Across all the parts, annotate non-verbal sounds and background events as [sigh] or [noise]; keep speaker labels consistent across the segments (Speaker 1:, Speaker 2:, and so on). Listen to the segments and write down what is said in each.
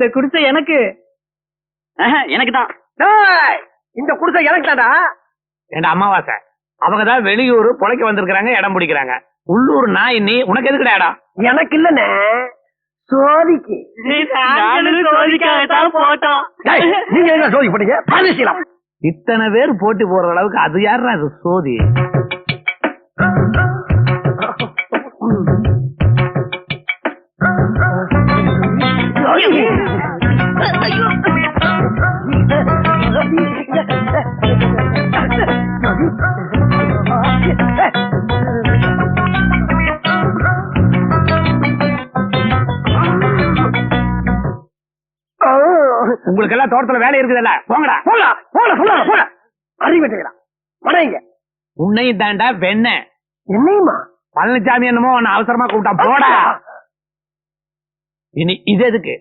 Speaker 1: இந்த குடிசை எனக்கு.
Speaker 2: எனக்கு தான்
Speaker 3: டேய், இந்த குடிசை எனக்கு தாடா
Speaker 4: ஏண்டா அமாவாசை? அவங்க தான் வெளியூர் பொழைக்க வந்திருக்காங்க இடம் பிடிக்கிறாங்க. உள்ளூர் நாய் நீ உனக்கு எதுக்குடா இடம்?
Speaker 3: எனக்கு இல்லண்ணே. சோதிக்கு. நீங்க சோதி போட்டீங்க
Speaker 4: இத்தனை பேர் போட்டி போற அளவுக்கு அது யாருடா அது சோதி? உங்களுக்கு எல்லாம் தோட்டத்துல வேலை இருக்குதுல்ல. போங்கடா.
Speaker 3: போல போல சொல்ல போல அறிவிட்டுக்கிறான் படைங்க
Speaker 4: உன்னையும் தாண்டா வெண்ண.
Speaker 3: என்னையுமா?
Speaker 4: பழனிசாமி என்னமோ உன்னை அவசரமா கூப்பிட்டான். போடா. இனி இது எதுக்கு?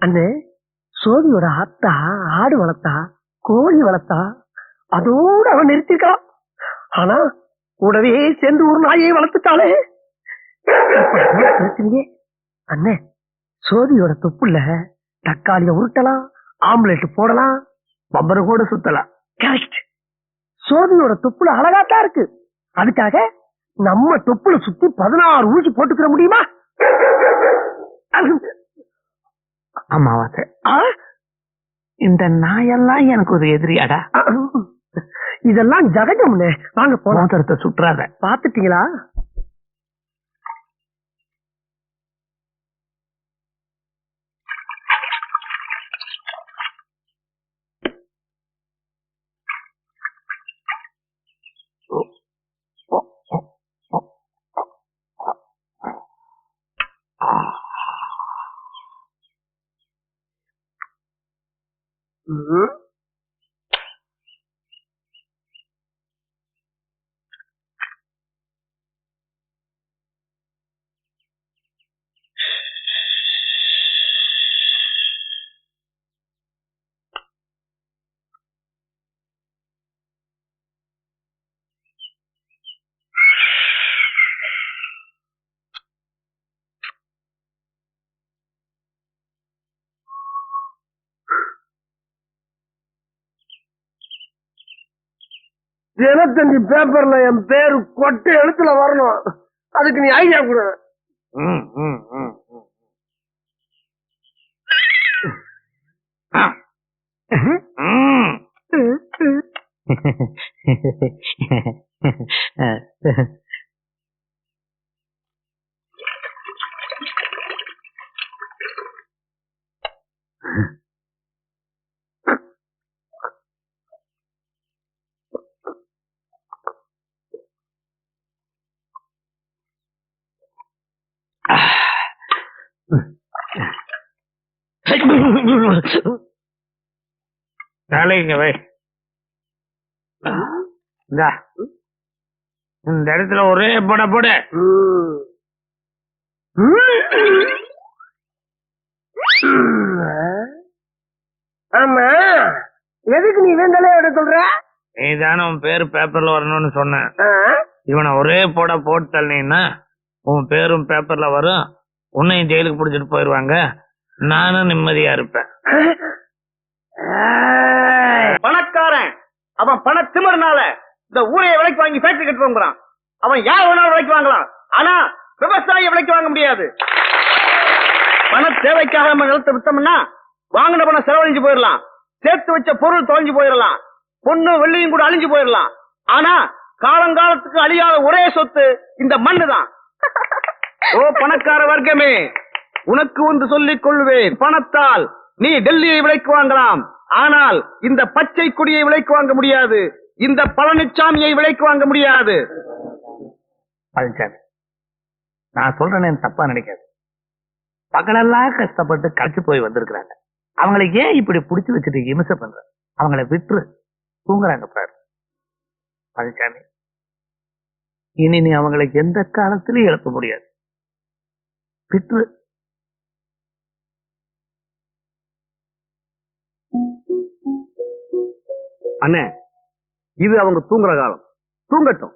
Speaker 3: அண்ணே சோதியோட அத்தா ஆடு வளர்த்தா கோழி வளர்த்தா அதோட அவன் நிறுத்திருக்கான் ஆனா கூடவே சேர்ந்து ஒரு நாயை வளர்த்துட்டாளே. அண்ணே சோதியோட தொப்புல தக்காளிய உருட்டலாம் ஆம்லெட் போடலாம்
Speaker 4: பம்பர கூட சுத்தலாம்.
Speaker 3: கரெக்ட் சோதியோட தொப்புல அழகாத்தான் இருக்கு. அதுக்காக நம்ம தொப்புல சுத்தி பதினாறு ஊசி போட்டுக்கிற முடியுமா?
Speaker 4: அமாவாசை
Speaker 3: ஆ?
Speaker 4: இந்த நாயெல்லாம் எனக்கு ஒரு எதிரியாடா
Speaker 3: இதெல்லாம் ஜகஜம்னே. வாங்க போலாம்.
Speaker 4: சுற்றாத.
Speaker 3: பாத்துட்டீங்களா தினத்தந்தி பேப்பர்ல என் பேரு கொட்டை எழுத்துல வரணும். அதுக்கு நீ ஐடியா கொடு.
Speaker 4: வேலைங்க வை. இந்தா. இந்த இடத்துல ஒரே போட போடு.
Speaker 3: ஆமா. எதுக்கு நீ வேண்டலே எடுத்து சொல்ற?
Speaker 4: நீ தானே உன் பேரு பேப்பர்ல வரணும்னு சொன்ன? இவனை ஒரே போட போட்டு தள்ளினா உன் பேரும் பேப்பர்ல வரும். உன்னையும் ஜெயிலுக்கு பிடிச்சிட்டு போயிருவாங்க. நானும் நிம்மதியா இருப்பேன்.
Speaker 2: பணக்காரன்! அவன் பண திமிரனால இந்த ஊரைய விலைக்கு வாங்கி ஃபேக்டரி கட்டுவாங்கிறான் அவன் யார் வேணாலும் விலைக்கு வாங்கலாம். ஆனா விவசாய விலைக்கு வாங்க முடியாது. பண தேவைக்காக நம்ம நிலத்தை வித்தோம்னா வாங்கின பணம் செலவழிஞ்சு போயிடலாம். சேர்த்து வச்ச பொருள் தொலைஞ்சு போயிடலாம். பொண்ணு வெள்ளியும் கூட அழிஞ்சு போயிடலாம். ஆனா காலங்காலத்துக்கு அழியாத ஒரே சொத்து இந்த மண்ணு தான் ஓ பணக்கார வர்க்கமே! உனக்கு ஒன்று சொல்லிக் கொள்வேன். பணத்தால் நீ டெல்லியை விலைக்கு வாங்கலாம். ஆனால் இந்த பச்சை கொடியை விலைக்கு வாங்க முடியாது. இந்த பழனிச்சாமியை விலைக்கு வாங்க முடியாது.
Speaker 4: பழனிசாமி நான் சொல்றேன்னு தப்பா நினைக்காது. பகலெல்லாம் கஷ்டப்பட்டு கழிச்சு போய் வந்திருக்கிறாங்க. அவங்களை ஏன் இப்படி பிடிச்சி வச்சுட்டு இமிச பண்ற? அவங்கள விட்டுரு. தூங்குறாங்க பாரு. பழனிசாமி இனி நீ அவங்களை எந்த காலத்திலயும் இழக்க முடியாது. விட்டுரு.
Speaker 2: அண்ணே இது அவங்க தூங்குற காலம். தூங்கட்டும்.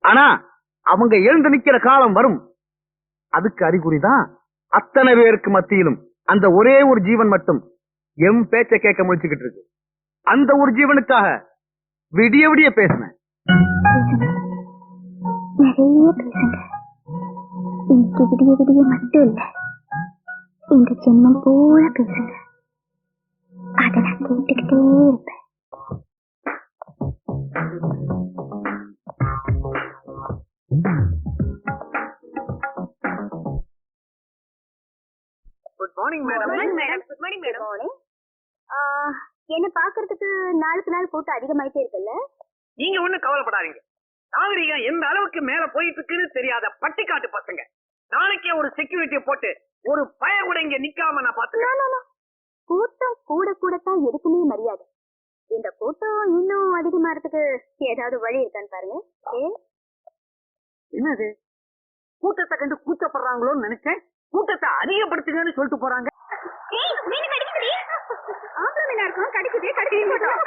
Speaker 2: ஆனா அவங்க எழுந்து நிக்கிற காலம் வரும். அதுக்கு அறிகுறிதான் அத்தனை பேருக்கு மத்தியிலும் அந்த ஒரே ஒரு ஜீவன் மட்டும் எம் பேச்ச கேட்க முடிச்சுக்கிட்டு இருக்கு. அந்த ஒரு ஜீவனுக்காக விடிய விடிய பேசினேன்.
Speaker 1: நிறைய பேசுங்க. இன்னைக்கு விடிய விடிய மட்டும் இல்ல. இந்த ஜென்மம் போல பேசுங்க. என்ன பாக்குறதுக்கு நாளுக்கு நாள் கூட்டம் அதிகமாயிட்டே இருக்குல்ல?
Speaker 2: நீங்க ஒண்ணும் கவலைப்படாதீங்க. நாகரிகம் எந்த அளவுக்கு மேல போயிட்டு இருக்குன்னு தெரியாத பட்டிக்காட்டு பசங்க. நாளைக்கே ஒரு செக்யூரிட்டியை போட்டு ஒரு பய கூட இங்க நிக்காம நான் பாத்துக்கிறேன்
Speaker 1: கூட்டம் கூட கூடத்தான் எதுக்குமே மரியாதை. இந்த கூட்டம் இன்னும் அதிகமாறதுக்கு ஏதாவது வழி இருக்கான்னு பாருங்க.
Speaker 2: என்னது? கூட்டத்தை கண்டு கூச்சப்படுறாங்களோன்னு நினைச்சேன். கூட்டத்தை அதிகப்படுத்துங்கன்னு சொல்லிட்டு போறாங்க.
Speaker 1: மீனா இருக்கும், கடிக்குது, கடிச்சு போட்டோம்.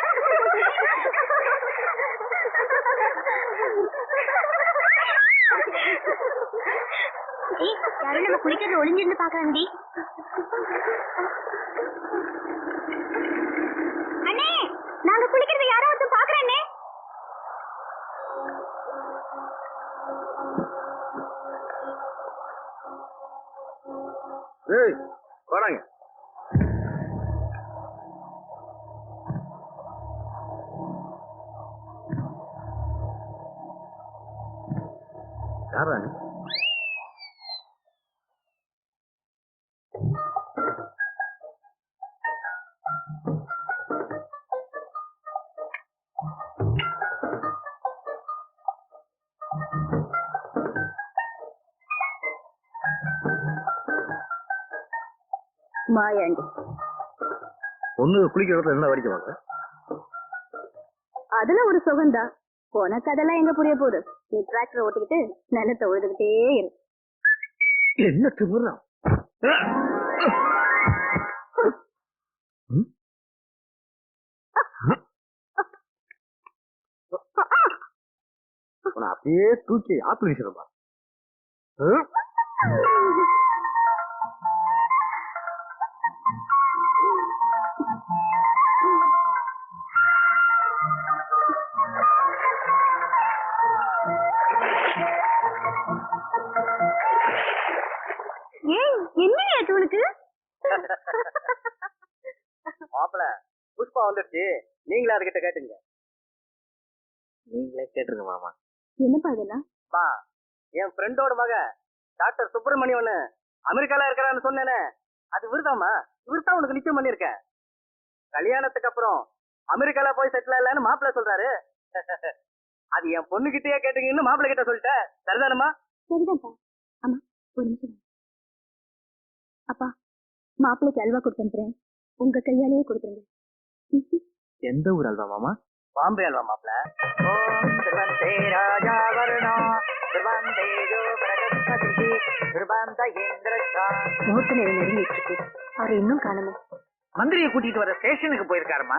Speaker 1: யாரும் நம்ம குளிக்கிறது ஒளிஞ்சிருந்து
Speaker 2: பாக்குறாங்க
Speaker 1: மாயாண்டி.
Speaker 2: பொண்ணு குளிக்கிற இடத்துல என்ன வரைக்கும் வாங்க
Speaker 1: அதுல ஒரு சுகந்தா உனக்கு அதெல்லாம் எங்க புரிய போகுது? நீ டிராக்டர் ஓட்டிக்கிட்டு நிலத்தை உழுதுகிட்டே இரு.
Speaker 2: என்ன திமுறா அப்படியே தூக்கி ஆத்து வீசிடும்பா மாப்பிள புஷ்பா வந்துருச்சு. நீங்களே அதுகிட்ட கேட்டுங்க. நீங்களே கேட்டுருங்க மாமா.
Speaker 1: என்னப்பா அதெல்லாம்
Speaker 2: அம்மா என் ஃப்ரெண்டோட மக டாக்டர் சுப்பிரமணியன் அமெரிக்கால இருக்கிறான்னு சொன்னேனே. அது இவருதாம்மா இவருதான் உனக்கு நிச்சயம் பண்ணிருக்கேன் கல்யாணத்துக்கு அப்புறம் அமெரிக்கால போய் செட்டில் இல்லன்னு மாப்பிள்ள சொல்றாரு. அது என் பொண்ணுகிட்டயே கேட்டுங்கன்னு மாப்பிள்ள கிட்ட சொல்லிட்டேன் சரிதானம்மா?
Speaker 1: சரிதான்ப்பா. ஆமா ஒரு நிமிஷம். அப்பா மாப்பிள்ளைக்கு அல்வா கொடுத்துறேன் உங்க கையாலேயே கொடுத்துருங்க.
Speaker 2: எந்த ஊர் அல்வா மாமா? பாம்பே அல்வா
Speaker 1: முகூர்த்த நேரம் நெருங்கிட்டு இருக்கு அவரை இன்னும் காணணும்
Speaker 4: மந்திரியை கூட்டிட்டு வர ஸ்டேஷனுக்கு போயிருக்காருமா?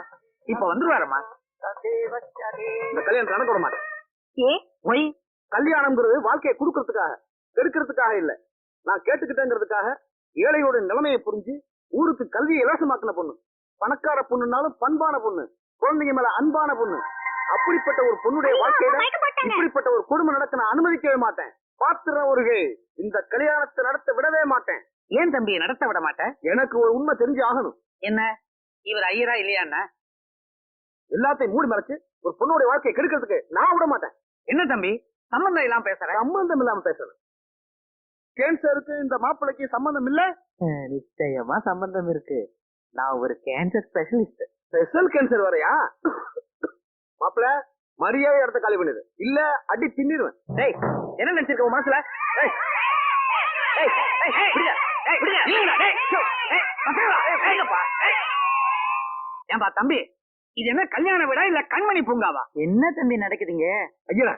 Speaker 4: இப்ப வந்துருவாருமா?
Speaker 2: இந்த கல்யாணம் நடக்க மாட்டேன்.
Speaker 1: ஏ?
Speaker 2: ஒய் கல்யாணம்ங்கிறது வாழ்க்கையை கொடுக்கறதுக்காக கெடுக்கிறதுக்காக இல்ல. நான் கேட்டுக்கிட்டேங்கிறதுக்காக ஏழையோட நிலைமையை புரிஞ்சு ஊருக்கு கல்வியை இலவசமாக்கின பொண்ணு. பணக்கார பொண்ணுனாலும் பண்பான பொண்ணு. குழந்தைங்க மேல அன்பான பொண்ணு. அப்படிப்பட்ட ஒரு பொண்ணுடைய வாழ்க்கையில இப்படிப்பட்ட ஒரு கொடுமை நடக்க நான் அனுமதிக்கவே மாட்டேன். பாத்துற ஒரு இந்த கல்யாணத்தை நடத்த விடவே மாட்டேன்.
Speaker 4: ஏன் தம்பி நடத்த விட மாட்டேன்?
Speaker 2: எனக்கு ஒரு உண்மை தெரிஞ்சு ஆகணும்.
Speaker 4: என்ன? இவர் ஐயரா இல்லையாண்ணா
Speaker 2: எல்லாத்தையும் மூடி மறைச்சு ஒரு பொண்ணுடைய வாழ்க்கையை கெடுக்கிறதுக்கு நான் விட மாட்டேன்.
Speaker 4: என்ன தம்பி சம்பந்தம் இல்லாம பேசுற?
Speaker 2: சம்பந்தம் இல்லாம பேசணும் கேன்சருக்கு இந்த மாப்பிள்ளைக்கு சம்பந்தம் இல்ல?
Speaker 4: நிச்சயமா சம்பந்தம் இருக்கு. நான் ஒரு கேன்சர் ஸ்பெஷலிஸ்ட்.
Speaker 2: ஸ்பெஷல் கேன்சர் வரையா? மாப்பிள்ள மரியாதை இடத்த காலி பண்ணுது இல்ல அடி தின்னிடுவேன்.
Speaker 4: டேய் என்ன நினைச்சிருக்க உன் மனசுல? ஏன்பா தம்பி இது என்ன கல்யாண விடா இல்ல கண்மணி பூங்காவா? என்ன தம்பி நடக்குதுங்க?
Speaker 2: ஐயா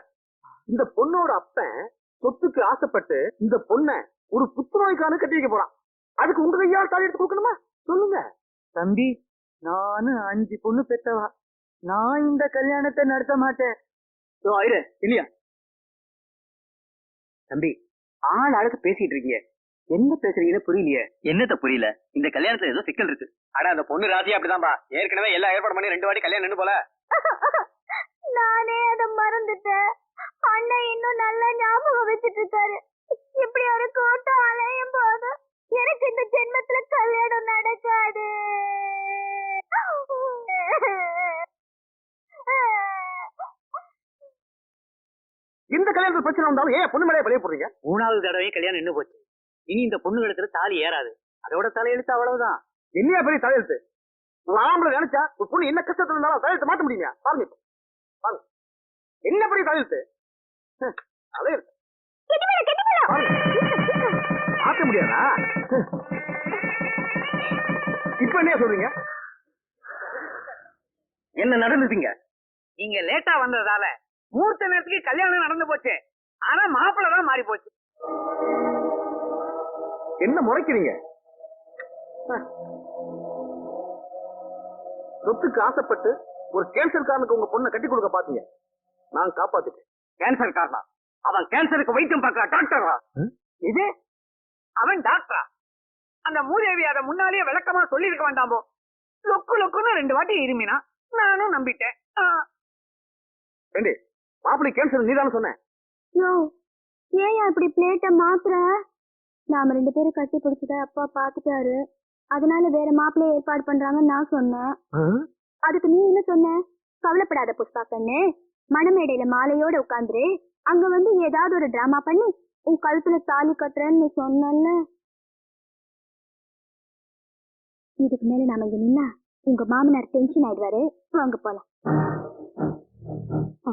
Speaker 2: இந்த பொண்ணோட அப்பன் சொத்துக்கு ஆசைப்பட்டு இந்த பொண்ணை ஒரு புத்துநோய்க்கான கட்டி வைக்க போறான். அதுக்கு உங்க கையால் தாலி எடுத்து கொடுக்கணுமா? சொல்லுங்க.
Speaker 4: தம்பி நானு அஞ்சு பொண்ணு பெத்தவா.
Speaker 2: நான் இந்த கல்யாணத்தை நடத்த மாட்டேன். ஆயிரு இல்லையா? தம்பி ஆள் அழகு பேசிட்டு இருக்கீங்க. என்ன பேசுறீங்கன்னு புரியலையே. என்னத்த புரியல? இந்த கல்யாணத்துல ஏதோ சிக்கல் இருக்கு. அட அந்த பொண்ணு ராசி அப்படிதான்பா. ஏற்கனவே எல்லா ஏற்பாடு பண்ணி ரெண்டு வாட்டி கல்யாணம் நின்னு போல. [laughs]
Speaker 1: நானே அதை மறந்துட்டேன். அண்ணன் இன்னும் நல்லா ஞாபகம் வச்சிட்டு இருக்காரு இப்படி ஒரு கூட்டம் அலையும் போது எனக்கு இந்த ஜென்மத்துல கல்யாணம் நடக்காது.
Speaker 2: இந்த கல்யாணத்துல பிரச்சனை வந்தாலும் ஏன் பொண்ணு மேலே பழைய போடுறீங்க?
Speaker 5: மூணாவது தடவை கல்யாணம் நின்னு போச்சு. இனி இந்த பொண்ணு கழுத்துல தாலி ஏறாது. அதோட தலையெழுத்து அவ்வளவுதான்.
Speaker 2: என்னையா பெரிய தலையெழுத்து ஆம்பளை நினைச்சா ஒரு பொண்ணு என்ன கஷ்டத்துல இருந்தாலும் தலையெழுத்து மாத்த முடியுமா? பாருங்க. பாருங்க. என்ன பெரிய தலையெழுத்து மாத்த முடியாதா? இப்ப என்ன சொல்றீங்க? என்ன நடந்துட்டீங்க?
Speaker 5: நீங்க லேட்டா வந்ததால மூர்த்த நேரத்துக்கு கல்யாணம் நடந்து போச்சு. ஆனா மாப்பிள்ளை தான் மாறி போச்சு.
Speaker 2: என்ன முறைக்கிறீங்க. சொத்துக்கு ஆசைப்பட்டு ஒரு கேன்சர்காரனுக்கு உங்க பொண்ணை கட்டி கொடுக்க பாத்தீங்க. நான் காப்பாத்திட்டேன்.
Speaker 5: கேன்சர் காரணா அவன் கேன்சருக்கு வைத்தியம் பார்க்கிற டாக்டரா
Speaker 2: இது?
Speaker 5: அவன் டாக்டரா அந்த மூதேவி அதை முன்னாலேயே விளக்கமா சொல்லி இருக்க வேண்டாமோ? லொக்கு லொக்குன்னு ரெண்டு வாட்டி இருமினா நானும் நம்பிட்டேன். ஆ,
Speaker 2: ஏண்டி மாப்பிள்ளை கேன்சர் நீதானே சொன்னேன்
Speaker 1: யோ ஏன் இப்படி பிளேட்டை மாத்துற? நாம ரெண்டு பேரும் கட்டி பிடிச்சத அப்பா பாத்துட்டாரு அதனால வேற மாப்பிள்ளைய ஏற்பாடு பண்றாங்கன்னு நான் சொன்னேன். அதுக்கு நீ என்ன சொன்ன? கவலைப்படாத புஷ்பா கண்ணு. மணமேடையில மாலையோட உட்காந்துரு. அங்க வந்து ஏதாவது ஒரு டிராமா பண்ணி. உன் கழுத்துல தாலி கட்டுறேன்னு சொன்ன இதுக்கு மேல நாம இங்க நின்னா உங்க மாமனார் டென்ஷன் ஆயிடுவாரு. வாங்க போலாம். ஆ.